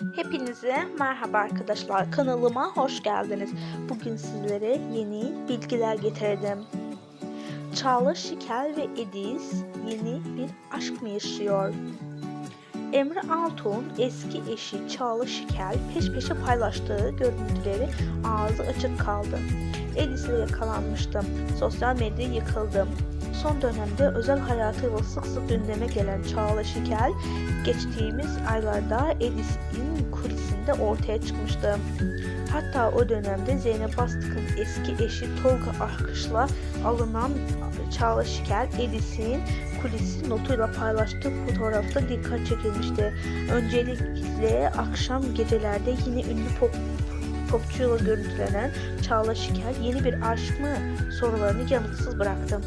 Hepinize merhaba arkadaşlar. Kanalıma hoş geldiniz. Bugün sizlere yeni bilgiler getirdim. Çağla Şikel ve Edis yeni bir aşk mı yaşıyor? Emre Altun eski eşi Çağla Şikel peş peşe paylaştığı görüntüleri ağzı açık kaldı. Edis'le yakalanmıştım. Sosyal medya yıkıldım. Son dönemde özel hayatıyla sık sık gündeme gelen Çağla Şikel geçtiğimiz aylarda Edis'in kulisinde ortaya çıkmıştı. Hatta o dönemde Zeynep Bastık'ın eski eşi Tolga Arkış'la alınan Çağla Şikel Edis'in kulisi notuyla paylaştığı fotoğrafta dikkat çekilmişti. Öncelikle akşam gecelerde yine ünlü pop popçuyla görüntülenen Çağla Şikel yeni bir aşk mı sorularını yanıtsız bıraktı.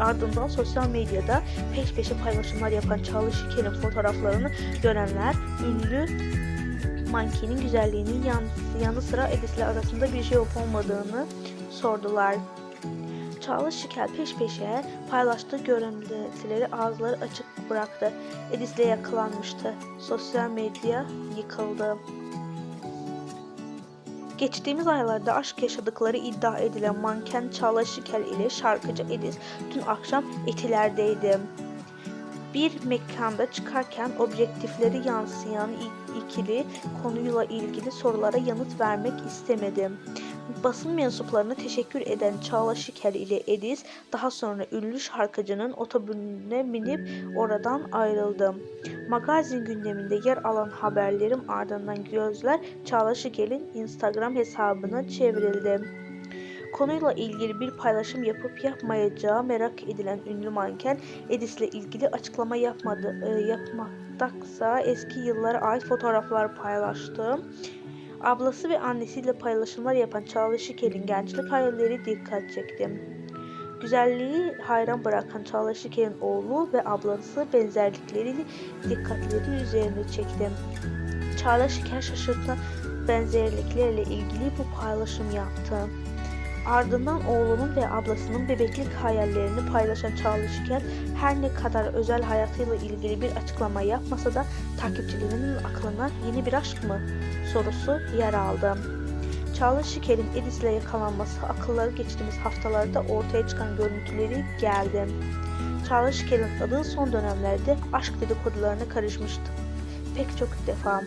Ardından sosyal medyada peş peşe paylaşımlar yapan Çağla Şikel'in fotoğraflarını görenler ünlü mankenin güzelliğinin yan, yanı sıra Edis'le arasında bir şey olup olmadığını sordular. Çağla Şikel peş peşe paylaştığı görüntüleri ağızları açık bıraktı. Edis'le yakalanmıştı. Sosyal medya yıkıldı. Geçtiğimiz aylarda aşk yaşadıkları iddia edilen manken Çağla Şikel ile şarkıcı Edis dün akşam Etiler'deydi. Bir mekanda çıkarken objektifleri yansıyan ikili konuyla ilgili sorulara yanıt vermek istemedi. Basın mensuplarına teşekkür eden Çağla Şikel ile Edis daha sonra ünlü şarkıcının otobüsüne binip oradan ayrıldı. Magazin gündeminde yer alan haberlerin ardından gözler Çağla Şikel'in Instagram hesabına çevrildi. Konuyla ilgili bir paylaşım yapıp yapmayacağı merak edilen ünlü manken Edis'le ilgili açıklama yapmadı, e, yapmaktaksa eski yıllara ait fotoğraflar paylaştı. Ablası ve annesiyle paylaşımlar yapan Çağla Şikel'in gençlik hayalleri dikkat çekti. Güzelliği hayran bırakan Çağla Şikel'in oğlu ve ablası benzerlikleri dikkatleri üzerine çekti. Çağla Şikel şaşırtan benzerliklerle ilgili bu paylaşım yaptı. Ardından oğlunun ve ablasının bebeklik hayallerini paylaşan Çağla Şikel her ne kadar özel hayatıyla ilgili bir açıklama yapmasa da takipçilerinin aklına yeni bir aşk mı sorusu yer aldı. Çağla Şikel'in Edis'le yakalanması akılları geçtiğimiz haftalarda ortaya çıkan görüntüleri geldi. Çağla Şikel'in adı son dönemlerde aşk dedikodularına karışmıştı. Pek çok defa